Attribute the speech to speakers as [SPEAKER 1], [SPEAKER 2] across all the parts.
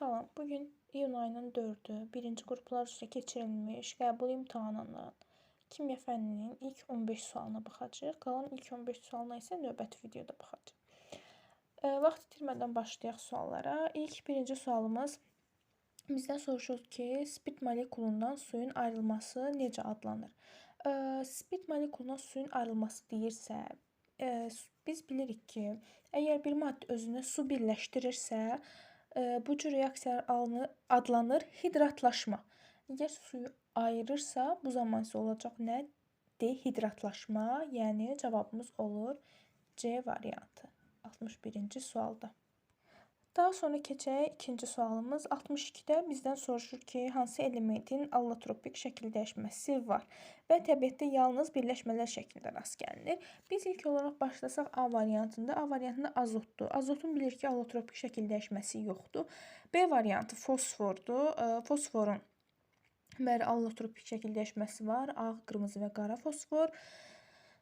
[SPEAKER 1] Salam. Bugün iyun ayının 4-ü, birinci qruplar üzrə keçirilmiş qəbul imtahanının kimya fənninin ilk 15 sualına baxacağıq. Qalan ilk 15 sualına isə növbəti videoda baxacağıq. E, vaxt itirmədən başlayaq suallara. İlk birinci sualımız bizdən soruşur ki, spid molekulundan suyun ayrılması necə adlanır? E, spid molekulundan suyun ayrılması deyirsə, e, biz bilirik ki, əgər bir maddə özünə su birləşdirirsə, bu cür reaksiyalar alınır, adlanır hidratlaşma. Əgər suyu ayırırsa, bu zaman isə olacaq nə? Dehidratlaşma, yəni cavabımız olur C variantı 61-ci sualda. Daha sonra keçək ikinci sualımız. 62-də bizdən soruşur ki, hansı elementin allotropik şəkil dəyişməsi var və təbiətdə yalnız birləşmələr şəklində rast gəlinir. Biz ilk olaraq başlasaq A variantında. A variantında azotdur. Azotun bilirik ki, allotropik şəkil dəyişməsi yoxdur. B variantı fosfordur. Fosforun bəli allotropik şəkil dəyişməsi var. Ağ, qırmızı və qara fosfor.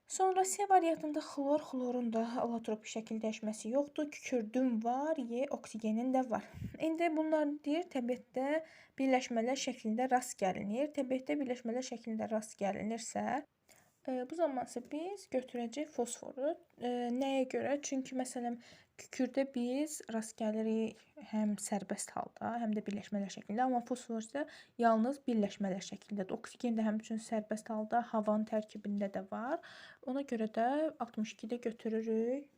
[SPEAKER 1] Sonra C variantında xlor, xlorun da allotropik şəkil dəyişməsi yoxdur. Kükürdün var, Y oksigenin də var. İndi bunlar deyir təbiətdə birləşmələr şəklində rast gəlinir. Təbiətdə birləşmələr şəklində rast gəlinirsə, bu zaman isə biz götürəcəyik fosforu. E, nəyə görə? Çünki məsələn kükürdə biz rast gəlirik həm sərbəst halda, həm də birləşmələr şəklində, amma fosfor isə yalnız birləşmələr şəklindədir. Oksigen də həmçinin sərbəst halda havanın tərkibində də var. Ona görə də 62-də götürürük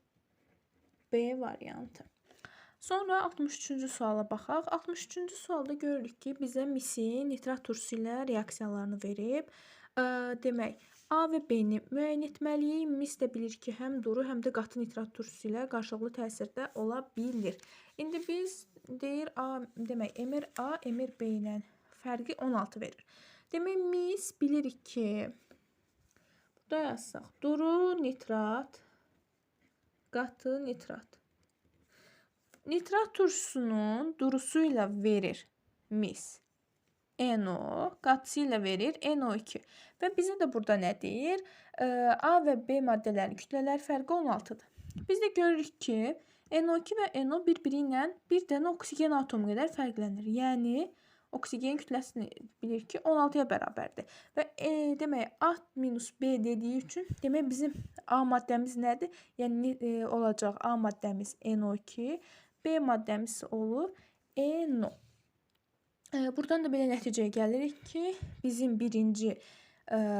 [SPEAKER 1] B variantı. Sonra 63-cü suala baxaq. 63-cü sualda görürük ki, bizə misin nitrat turşusu ilə reaksiyalarını verib. Ə, demək, A və B-ni müəyyən etməliyik. Mis də bilir ki, həm duru, həm də qatı nitrat turşusu ilə qarşılıqlı təsirdə ola bilir. İndi biz deyir A, demək, emir A, emir B ilə fərqi 16 verir. Demək, mis bilirik ki, burada yazsaq, duru nitrat, qatı nitrat. Nitrat turşusunun durusu ilə verir mis. NO qatısı ilə verir NO2. Və bizə də burada nə deyir? A və B maddələrinin kütlələri fərqi 16-dır. Biz də görürük ki, NO2 və NO bir-biri ilə bir dənə oksigen atomu qədər fərqlənir. Yəni oksigen kütləsini bilir ki, 16-ya bərabərdir. Və e, demək A minus B dediyi üçün demək bizim A maddəmiz nədir? Yəni e, olacaq A maddəmiz NO2, B maddəmiz olur NO. Buradan da belə nəticəyə gəlirik ki, bizim birinci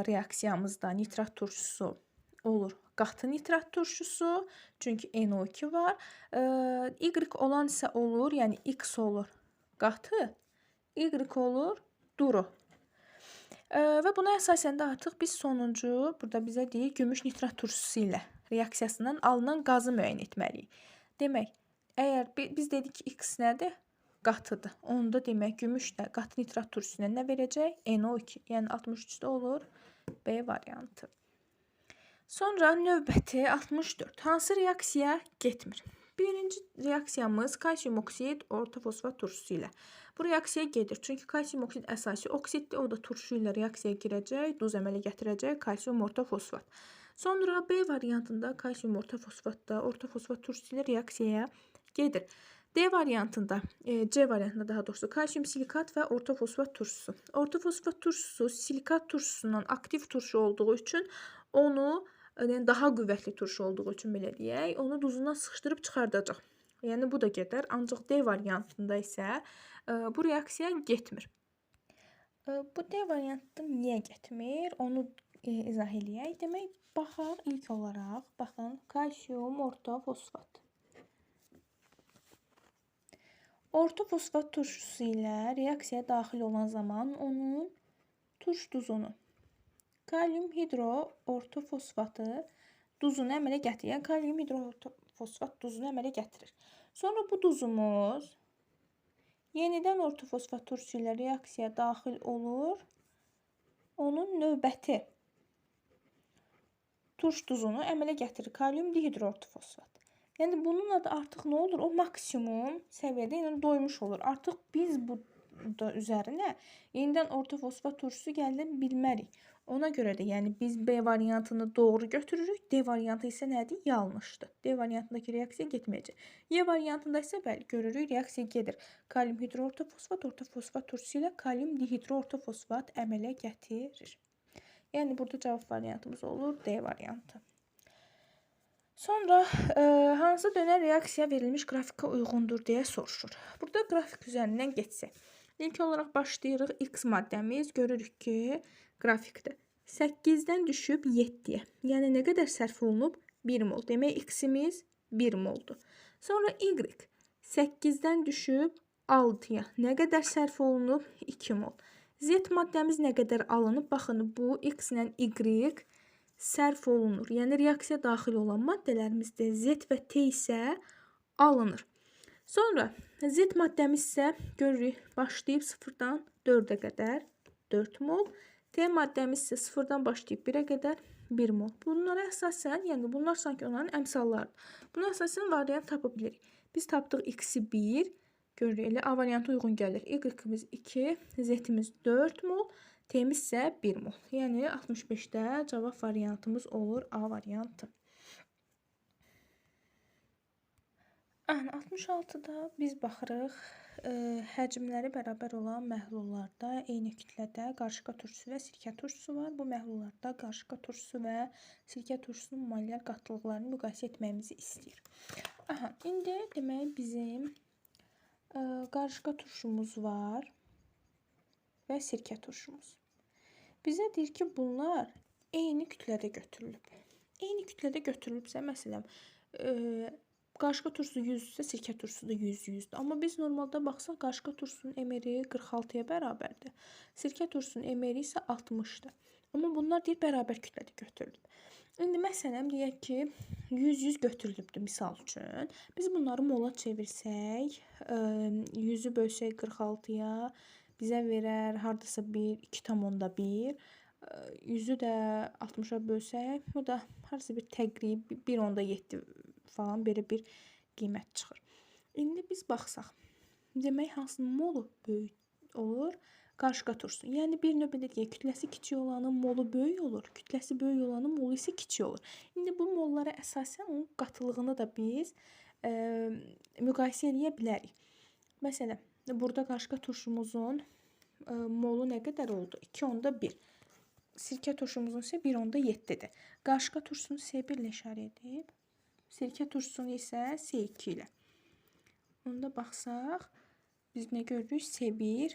[SPEAKER 1] reaksiyamızda nitrat turşusu olur qatı nitrat turşusu, çünki NO2 var. Y olan isə olur, yəni X olur qatı, Y olur duru. Və buna əsasən də artıq biz sonuncu, burada bizə deyir, gümüş nitrat turşusu ilə reaksiyasından alınan qazı müəyyən etməliyik. Demək, əgər biz dedik X nədir? qatıdır. Onda demək gümüş də qatı nitrat turşusuna nə verəcək? NO2. Yəni 63-də olur B variantı. Sonra növbəti 64. Hansı reaksiya getmir? Birinci reaksiyamız kalsium oksid orta fosfat turşusu ilə. Bu reaksiya gedir. Çünki kalsium oksid əsasi oksiddir. O da turşu ilə reaksiyaya girəcək, duz əmələ gətirəcək kalsium orta fosfat. Sonra B variantında kalsium orta fosfatda orta fosfat turşusu ilə reaksiyaya gedir. D variantında, e, C variantında daha doğrusu kalsium silikat və orta fosfat turşusu. Orta fosfat turşusu silikat turşusundan aktiv turşu olduğu üçün onu yəni daha qüvvətli turşu olduğu üçün belə deyək, onu duzundan sıxışdırıb çıxardacaq. Yəni bu da gedər. Ancaq D variantında isə e, bu reaksiya getmir. E, bu D variantında niyə getmir? Onu izah eləyək. Demək, baxaq ilk olaraq, baxın, kalsium orta fosfat. Orta fosfat turşusu ilə reaksiyaya daxil olan zaman onun turş duzunu kalium hidro orta fosfatı duzunu əmələ gətirir. Yəni kalium hidro fosfat duzunu əmələ gətirir. Sonra bu duzumuz yenidən orta fosfat turşusu ilə reaksiyaya daxil olur. Onun növbəti turş duzunu əmələ gətirir. Kalium dihidroortofosfat. Yəni bununla da artıq nə olur? O maksimum səviyyədə yəni doymuş olur. Artıq biz bu da üzərinə yenidən orta fosfat turşusu gəldə bilmərik. Ona görə də yəni biz B variantını doğru götürürük, D variantı isə nədir? Yanlışdır. D variantındakı reaksiya getməyəcək. Y variantında isə bəli görürük reaksiya gedir. Kalium hidroortofosfat ortofosfat turşusu ilə kalium dihidroortofosfat əmələ gətirir. Yəni burada cavab variantımız olur D variantı. Sonra e, hansı dönər reaksiya verilmiş qrafikə uyğundur deyə soruşur. Burada qrafik üzərindən getsək. İlk olaraq başlayırıq X maddəmiz. Görürük ki, qrafikdə 8-dən düşüb 7-yə. Yəni nə qədər sərf olunub? 1 mol. Demək x-imiz 1 moldur. Sonra y 8-dən düşüb 6-ya. Nə qədər sərf olunub? 2 mol. Z maddəmiz nə qədər alınıb? Baxın, bu x ilə y sərf olunur. Yəni reaksiya daxil olan maddələrimizdə Z və T isə alınır. Sonra Z maddəmiz isə görürük, başlayıb 0-dan 4-ə qədər 4 mol. T maddəmiz isə 0-dan başlayıb 1-ə qədər 1 mol. Bunlara əsasən, yəni bunlar sanki onların əmsallarıdır. Buna əsasən variant tapa bilirik. Biz tapdıq x-i 1, görürük elə A variantı uyğun gəlir. Y-imiz 2, Z-imiz 4 mol, T-miz isə 1 mol. Yəni 65-də cavab variantımız olur A variantı. 66-da biz baxırıq ə, həcmləri bərabər olan məhlullarda eyni kütlədə qarışqa turşusu və sirkə turşusu var. Bu məhlullarda qarışqa turşusu və sirkə turşusunun molyar qatılıqlarını müqayisə etməyimizi istəyir. Aha, indi demək bizim ə, qarışqa turşumuz var və sirkə turşumuz. Bizə deyir ki, bunlar eyni kütlədə götürülüb. Eyni kütlədə götürülübsə, məsələn, ə, Qarışqa turşusu 100 isə sirkə turşusu da 100 100-dür. Amma biz normalda baxsaq qarışqa turşusunun emeri 46-ya bərabərdir. Sirkə turşusunun emeri isə 60-dır. Amma bunlar deyir bərabər kütlədə götürülüb. İndi məsələn deyək ki 100 100 götürülübdür misal üçün. Biz bunları mola çevirsək, 100-ü bölsək 46-ya bizə verər hardasa 1 2,1 100-ü də 60-a bölsək, bu da harasa bir təqrib 1.7 falan belə bir qiymət çıxır. İndi biz baxsaq, demək hansının molu böyük olur? Qarışqa turşusu. Yəni bir növ belə deyək, kütləsi kiçik olanın molu böyük olur, kütləsi böyük olanın molu isə kiçik olur. İndi bu mollara əsasən onun qatılığını da biz ə, müqayisə edə bilərik. Məsələn, burada qarışqa turşumuzun ə, molu nə qədər oldu? 2.1. Sirkə turşumuzun isə 1.7-dir. Qarışqa turşusunu S1 ilə işarə edib Sirkə turşusunu isə S2 ilə. Onda baxsaq, biz nə görürük? S1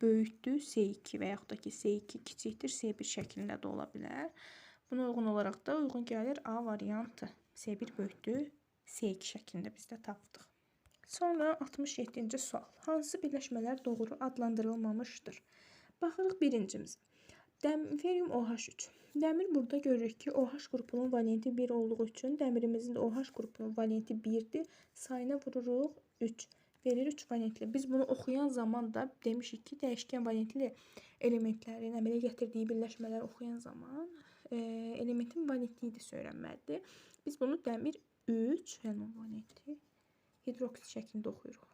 [SPEAKER 1] böyükdür S2 və yaxud da ki, S2 kiçikdir S1 şəklində də ola bilər. Buna uyğun olaraq da uyğun gəlir A variantı. S1 böyükdür S2 şəklində biz də tapdıq. Sonra 67-ci sual. Hansı birləşmələr doğru adlandırılmamışdır? Baxırıq birincimizə. Demferium OH3. Dəmir burada görürük ki, OH qrupunun valenti 1 olduğu üçün dəmirimizin də OH qrupunun valenti 1-dir. Sayına vururuq 3. Verir 3 valentli. Biz bunu oxuyan zaman da demişik ki, dəyişkən valentli elementlərin əmələ gətirdiyi birləşmələr oxuyan zaman e, elementin valentliyi də söylənməlidir. Biz bunu dəmir 3, yəni valentli hidroksid şəklində oxuyuruq.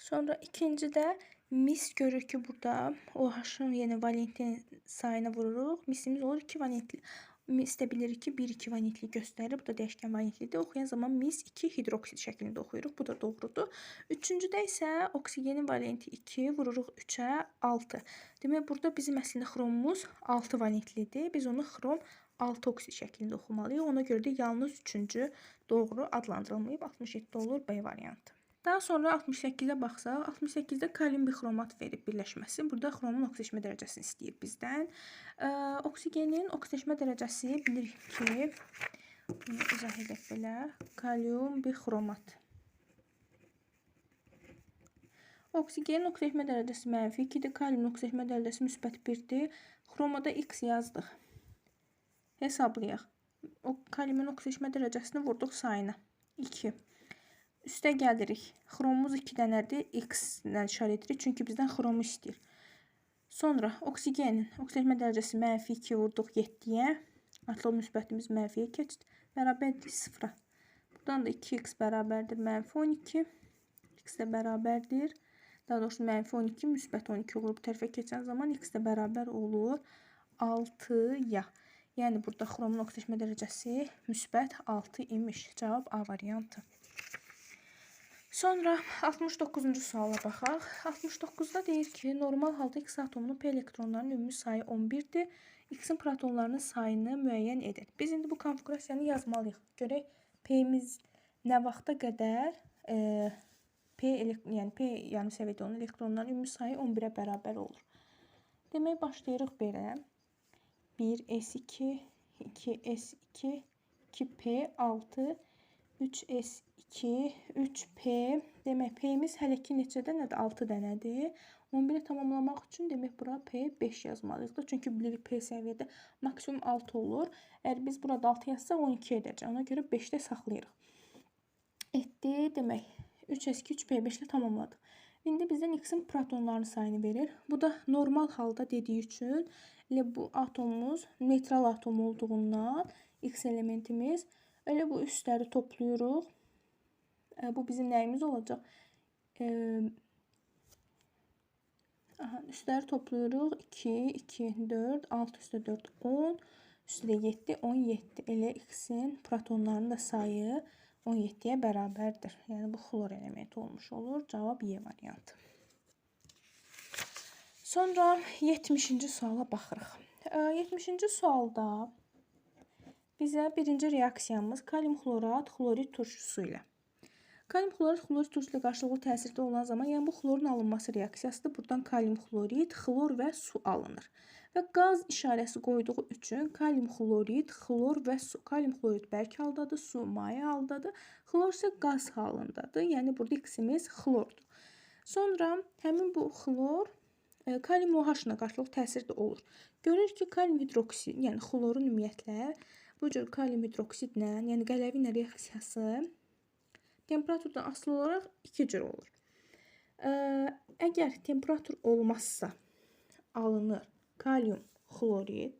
[SPEAKER 1] Sonra ikincidə mis görürük ki, burada OH-ın yəni valentin sayına vururuq. Misimiz olur 2 valentli. Mis də bilirik ki, 1-2 valentli göstərir. Bu da dəyişkən valentlidir. Oxuyan zaman mis 2 hidroksid şəklində oxuyuruq. Bu da doğrudur. Üçüncüdə isə oksigenin valenti 2, vururuq 3-ə 6. Demək, burada bizim əslində xromumuz 6 valentlidir. Biz onu xrom 6 oksid şəklində oxumalıyıq. Ona görə də yalnız üçüncü doğru adlandırılmayıb. 67 olur B variantı. Daha sonra 68-ə baxsaq, 68-də kalium bixromat verib birləşməsi. Burada xromun oksidaşmə dərəcəsini istəyir bizdən. Ə, oksigenin oksidaşmə dərəcəsi bilirik ki, bunu izah edək belə. Kalium bixromat. Oksigenin oksidaşmə dərəcəsi mənfi 2-dir, kaliumun oksidaşmə dərəcəsi müsbət 1-dir. Xromada X yazdıq. Hesablayaq. O kaliumun oksidaşmə dərəcəsini vurduq sayına. 2. Üstə gəlirik. Xromumuz 2 dənədir. X ilə işarə edirik. Çünki bizdən xromu istəyir. Sonra oksigenin oksigenləşmə dərəcəsi mənfi 2 vurduq 7-yə. Atılıq müsbətimiz mənfiyə keçdi. Bərabərdir 0-a. Buradan da 2x bərabərdir mənfi 12. X də bərabərdir. Daha doğrusu mənfi 12 müsbət 12 olur. Bu tərəfə keçən zaman x də bərabər olur 6-ya. Yəni burada xromun oksidaşma dərəcəsi müsbət 6 imiş. Cavab A variantı. Sonra 69-cu suala baxaq. 69-da deyir ki, normal halda X atomunun P elektronlarının ümumi sayı 11-dir. X-in protonlarının sayını müəyyən edin. Biz indi bu konfigurasiyanı yazmalıyıq. Görək P-miz nə vaxta qədər e, P yəni P yarım səviyyədə olan elektronların ümumi sayı 11-ə bərabər olur. Demək başlayırıq belə. 1 S2 2 S2 2P6 3 S2 3P demək P-miz hələ ki neçədə nədir? 6 dənədir. 11-i tamamlamaq üçün demək bura P 5 yazmalıyıq da. Çünki bilirik P səviyyədə maksimum 6 olur. Əgər biz burada 6 yazsaq 12 edəcək. Ona görə 5-də saxlayırıq. Etdi demək 3s2 3p5 ilə tamamladıq. İndi bizdən x-in protonlarının sayını verir. Bu da normal halda dediyi üçün elə bu atomumuz neytral atom olduğundan x elementimiz elə bu üstləri toplayırıq. Bu bizim nəyimiz olacaq? Aha, üstləri toplayırıq. 2, 2, 4, 6 üstə 4, 10, üstə 7, 17. Elə x-in protonlarının da sayı 17-yə bərabərdir. Yəni bu xlor elementi olmuş olur. Cavab Y variantı. Sonra 70-ci suala baxırıq. 70-ci sualda bizə birinci reaksiyamız kalium xlorat, xlorid turşusu ilə. Kalium xlorat, xlorid turşusu ilə qarşılıqlı təsirdə olan zaman, yəni bu xlorun alınması reaksiyasıdır. Buradan kalium xlorid, xlor və su alınır və qaz işarəsi qoyduğu üçün kalium xlorid, xlor və su. Kalium xlorid bərk haldadır, su maye haldadır, xlor isə qaz halındadır. Yəni burada x-imiz xlordur. Sonra həmin bu xlor e, kalium OH-la qarşılıq təsirdə olur. Görür ki, kalium hidroksid, yəni xlorun ümumiyyətlə bu cür kalium hidroksidlə, yəni qələvi ilə reaksiyası temperaturdan asılı olaraq iki cür olur. Ə, e, əgər temperatur olmazsa alınır kalium xlorid,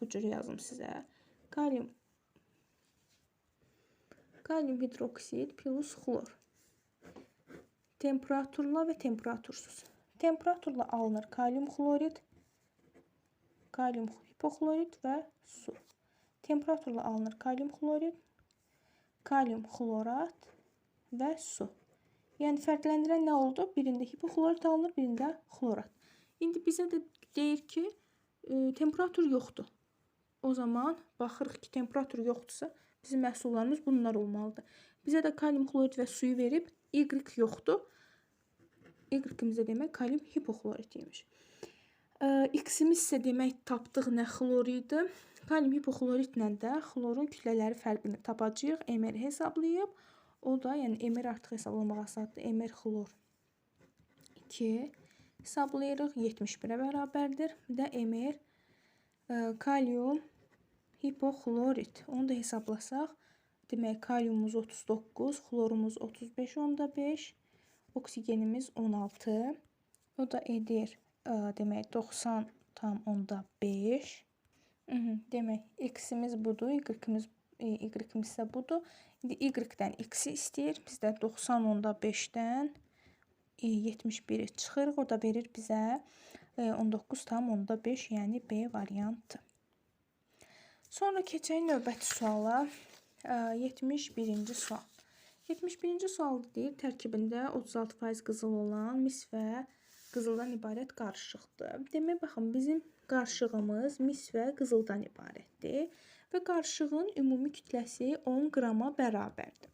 [SPEAKER 1] bu cür yazım sizə. Kalium kalium hidroksid plus xlor. Temperaturla və temperatursuz. Temperaturla alınır kalium xlorid, kalium hipoxlorid və su. Temperaturla alınır kalium xlorid, kalium xlorat və su. Yəni fərqləndirən nə oldu? Birində hipoxlorid alınır, birində xlorat. İndi bizə də deyir ki, e, temperatur yoxdur. O zaman baxırıq ki, temperatur yoxdursa, bizim məhsullarımız bunlar olmalıdır. Bizə də kalium xlorid və suyu verib, Y yoxdur. Y-imizə demək kalium hipoxlorid imiş. X-imiz isə demək tapdıq nə xlor idi. Kalium hipoxloridlə də xlorun kütlələri fərqini tapacağıq. Mr hesablayıb. O da, yəni Mr artıq hesablamaq asandır. Mr xlor 2 hesablayırıq. 71-ə bərabərdir. Bir də Mr e, kalium hipoxlorid. Onu da hesablasaq, demək kaliumumuz 39, xlorumuz 35 onda 5, oksigenimiz 16. O da edir e, demək 90 tam onda 5. Hı -hı, demək x-imiz budur, y-imiz y-imiz isə budur. İndi y-dən x-i istəyir. Bizdə 90 onda 5-dən 71-i çıxırıq. O da verir bizə 19,5, e, yəni B variantı. Sonra keçək növbəti suala. 71-ci e, sual. 71-ci sual deyir, tərkibində 36% qızıl olan mis və qızıldan ibarət qarışıqdır. Demək, baxın, bizim qarışığımız mis və qızıldan ibarətdir və qarışığın ümumi kütləsi 10 qrama bərabərdir.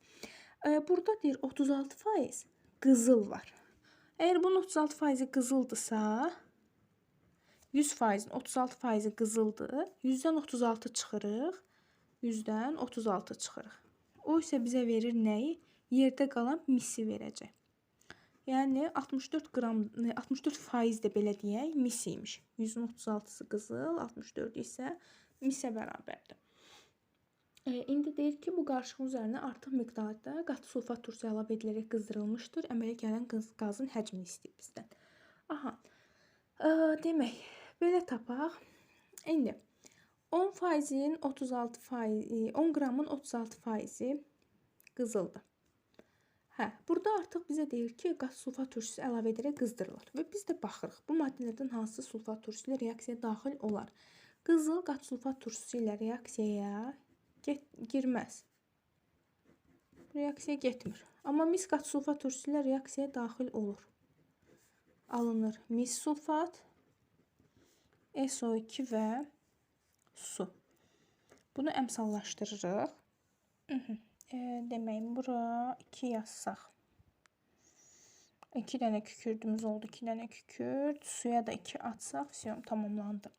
[SPEAKER 1] E, burada deyir 36% qızıl var. Əgər bunun 36% qızıldırsa, 100%-in 36% qızıldır. 100-dən 36 çıxırıq. 100-dən 36 çıxırıq. O isə bizə verir nəyi? Yerdə qalan misi verəcək. Yəni 64 qram 64% də belə deyək, mis imiş. 100-ün 36-sı qızıl, 64 isə misə bərabərdir. E, indi deyir ki, bu qarışığın üzərinə artıq miqdarda qatı sulfat turşusu əlavə edilərək qızdırılmışdır. Əmələ gələn qaz, qazın həcmini istəyir bizdən. Aha. E, demək, belə tapaq. İndi 10%-in 36%, 10 qramın 36%-i qızıldır. Hə, burada artıq bizə deyir ki, qaz sulfat turşusu əlavə edərək qızdırılır və biz də baxırıq. Bu maddələrdən hansı sulfat turşusu ilə reaksiyaya daxil olar? Qızıl qaz sulfat turşusu ilə reaksiyaya get girməz. Reaksiya getmir. Amma mis qaz sulfat turşusu ilə reaksiyaya daxil olur. Alınır mis sulfat, SO2 və su. Bunu əmsallaşdırırıq. E, demək, bura 2 yazsaq. 2 dənə kükürdümüz oldu, 2 dənə kükürd. Suya da 2 atsaq, vəsiyon tamamlandı.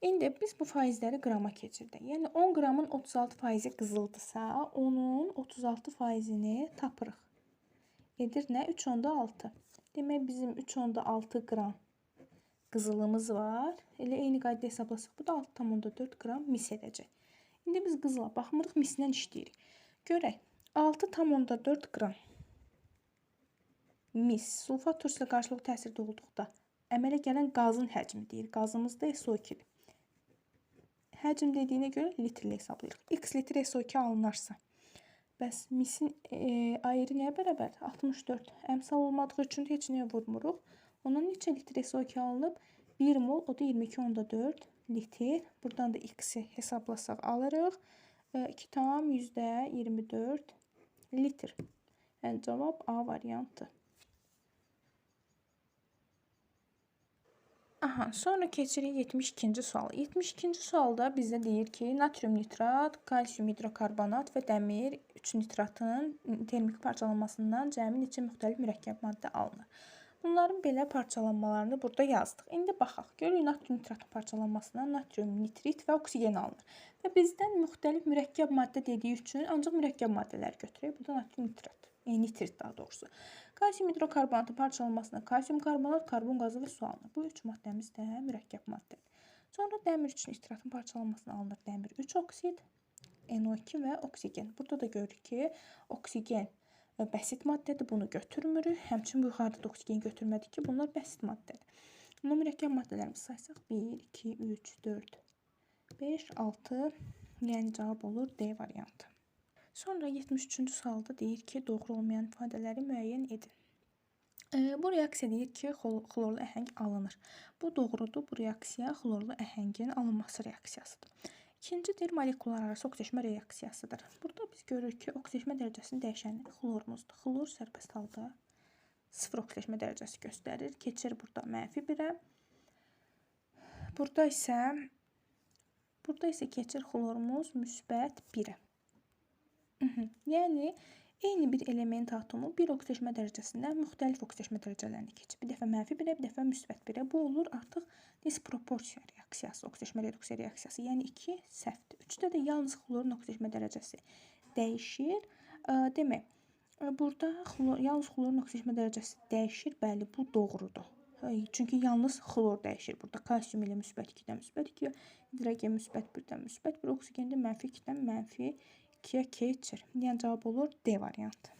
[SPEAKER 1] İndi biz bu faizləri qrama keçirdik. Yəni 10 qramın 36 faizi qızıldısa, onun 36 faizini tapırıq. Edir nə? 3 onda 6. Demək bizim 3 onda 6 qram qızılımız var. Elə eyni qayda hesablasaq, bu da 6,4 qram mis edəcək. İndi biz qızıla baxmırıq, mislə işləyirik. Görək. 6,4 qram mis sulfat turşu ilə qarşılıqlı təsirdə olduqda əmələ gələn qazın həcmi deyir. Qazımız da SO2-dir. Həcm dediyinə görə litrlə hesablayırıq. X litr SO2 alınarsa, bəs misin e, ayrı nəyə bərabərdir? 64. Əmsal olmadığı üçün heç nəyə vurmuruq. Ondan neçə litr SO2 alınıb? 1 mol, o da 22.4 litr. Buradan da X-i hesablasaq alırıq. 2 tam %24 litr. Yəni cavab A variantı. Aha, sonra keçirik 72-ci suala. 72-ci sualda bizə deyir ki, natrium nitrat, kalsium hidrokarbonat və dəmir 3 nitratın termik parçalanmasından cəmi neçə müxtəlif mürəkkəb maddə alınır? Bunların belə parçalanmalarını burada yazdıq. İndi baxaq. Görək natrium nitratın parçalanmasından natrium nitrit və oksigen alınır. Və bizdən müxtəlif mürəkkəb maddə dediyi üçün ancaq mürəkkəb maddələri götürək. Burada natrium nitrat, e, nitrit daha doğrusu. Kalsium hidrokarbonatın parçalanmasından kalsium karbonat, karbon qazı və su alınır. Bu üç maddəmiz də mürəkkəb maddədir. Sonra dəmir 3 nitratın parçalanmasından alınır dəmir 3 oksid, NO2 və oksigen. Burada da görürük ki, oksigen bəsit maddədir. Bunu götürmürük. Həmçinin bu yuxarıda da oksigen götürmədik ki, bunlar bəsit maddədir. Amma mürəkkəb maddələrimizi saysaq 1, 2, 3, 4, 5, 6, yəni cavab olur D variantı. Sonra 73-cü sualda deyir ki, doğru olmayan ifadələri müəyyən edin. Bu reaksiya deyir ki, xlorlu əhəng alınır. Bu doğrudur. Bu reaksiya xlorlu əhəngin alınması reaksiyasıdır. İkinci deyir molekular arası oksijeşmə reaksiyasıdır. Burada biz görürük ki, oksijeşmə dərəcəsinin dəyişəni xlorumuzdur. Xlor sərbəst halda 0 oksijeşmə dərəcəsi göstərir. Keçir burada mənfi 1-ə. Burada isə burada isə keçir xlorumuz müsbət 1-ə. Yəni eyni bir element atomu bir oksijeşmə dərəcəsindən müxtəlif oksijeşmə dərəcələrini keçir. Bir dəfə mənfi 1-ə, bir dəfə müsbət 1-ə. Bu olur artıq disproporsiya reaksiyası, oksijeşmə reduksiya reaksiyası. Yəni 2 səhvdir. 3-də də yalnız xlorun oksijeşmə dərəcəsi dəyişir. Demək, burada xlor, yalnız xlorun oksijeşmə dərəcəsi dəyişir. Bəli, bu doğrudur. Çünki yalnız xlor dəyişir. Burada kalsium ilə müsbət 2-dən müsbət 2, hidrogen müsbət 1-dən müsbət 1, oksigen də mənfi 2-dən mənfi 2-yə keçir. Yəni cavab olur D variantı.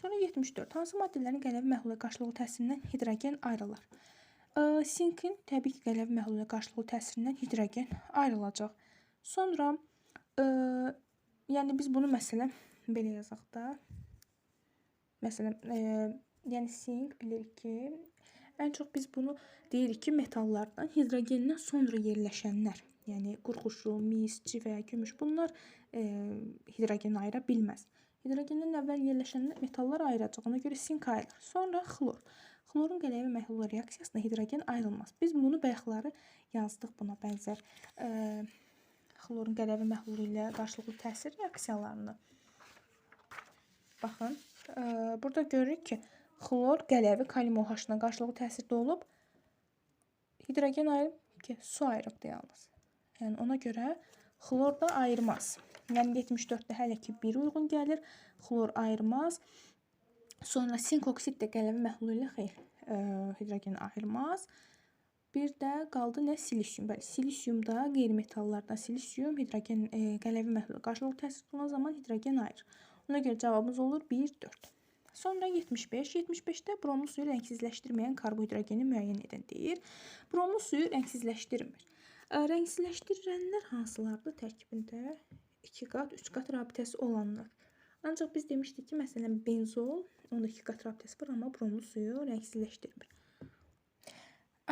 [SPEAKER 1] Sonra 74. Hansı maddələrin qələvi məhlula qarşılıqlı təsirindən hidrogen ayrılır? Sinkin təbii ki, qələvi məhlula qarşılıqlı təsirindən hidrogen ayrılacaq. Sonra ə, yəni biz bunu məsələn belə yazaq da. Məsələn, ə, yəni sink bilirik ki, ən çox biz bunu deyirik ki, metallardan hidrogendən sonra yerləşənlər, yəni qurğuşu, mis, civə, gümüş bunlar hidrogen ayıra bilməz. Hidrogendən əvvəl yerləşənlər metallar ayıracaq. Ona görə sink ayrılır. Sonra xlor. Xlorun qələvi məhlula reaksiyasında hidrogen ayrılmaz. Biz bunu bayaqları yazdıq buna bənzər ə, xlorun qələvi məhlulu ilə qarşılıqlı təsir reaksiyalarını. Baxın, ə, burada görürük ki, xlor qələvi kalium OH-la qarşılıqlı təsirdə olub. Hidrogen ayırıb ki, su ayırıbdı yalnız. Yəni ona görə xlor da ayırmaz. Yəni 74-də hələ ki 1 uyğun gəlir. Xlor ayırmaz. Sonra sink oksid də qələmi məhlulu ilə xeyr, ə, hidrogen ayırmaz. Bir də qaldı nə silisium. Bəli, silisium da qeyri-metallardan silisium hidrogen ə, qələvi məhlulu qarşılıqlı təsir olan zaman hidrogen ayırır. Ona görə cavabımız olur 1 4. Sonra 75. 75-də bromu suyu rəngsizləşdirməyən karbohidrogeni müəyyən edin deyir. Bromu suyu rəngsizləşdirmir. Rəngsizləşdirənlər hansılardır? Tərkibində 2 qat, 3 qat rabitəsi olanlar. Ancaq biz demişdik ki, məsələn, benzol, onda 2 qat rabitəsi var, amma bromlu suyu rəngsizləşdirmir.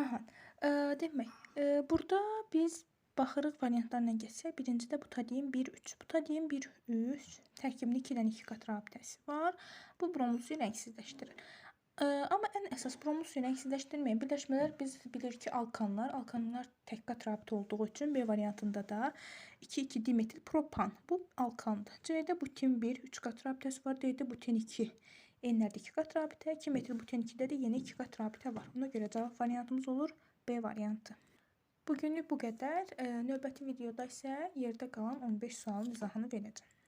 [SPEAKER 1] Aha, ə, demək, ə, burada biz baxırıq variantlarla getsək, birincidə butadiyin 1-3. Butadiyin 1-3 tərkibində 2-dən 2 qat rabitəsi var. Bu bromlu suyu rəngsizləşdirir. Ə, amma ən əsas bromlu suyu rəngsizləşdirməyən birləşmələr biz bilirik ki, alkanlar. Alkanlar tək qat rabitə olduğu üçün B variantında da 2,2 dimetil propan. Bu alkandır. C-də butin 1, 3 qat rabitəsi var. D-də butin 2. Enlərdə 2 qat rabitə, 2 metil butin 2-də də yenə 2 qat rabitə var. Ona görə cavab variantımız olur B variantı. Bu günlük bu qədər. Növbəti videoda isə yerdə qalan 15 sualın izahını verəcəm.